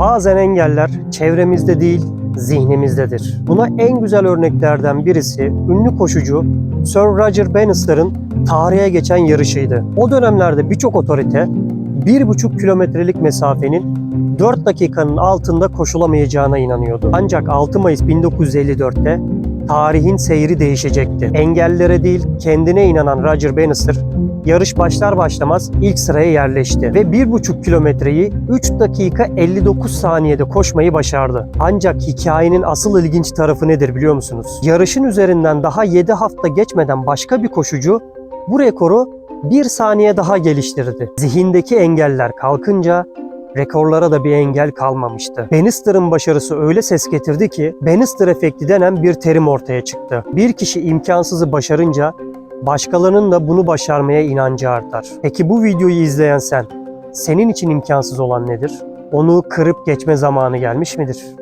Bazen engeller çevremizde değil, zihnimizdedir. Buna en güzel örneklerden birisi ünlü koşucu Sir Roger Bannister'ın tarihe geçen yarışıydı. O dönemlerde birçok otorite 1,5 kilometrelik mesafenin 4 dakikanın altında koşulamayacağına inanıyordu. Ancak 6 Mayıs 1954'te tarihin seyri değişecekti. Engellere değil kendine inanan Roger Bannister yarış başlar başlamaz ilk sıraya yerleşti ve 1,5 kilometreyi 3 dakika 59 saniyede koşmayı başardı. Ancak hikayenin asıl ilginç tarafı nedir biliyor musunuz? Yarışın üzerinden daha 7 hafta geçmeden başka bir koşucu bu rekoru 1 saniye daha geliştirdi. Zihindeki engeller kalkınca rekorlara da bir engel kalmamıştı. Bannister'ın başarısı öyle ses getirdi ki Bannister efekti denen bir terim ortaya çıktı. Bir kişi imkansızı başarınca başkalarının da bunu başarmaya inancı artar. Peki bu videoyu izleyen sen, senin için imkansız olan nedir? Onu kırıp geçme zamanı gelmiş midir?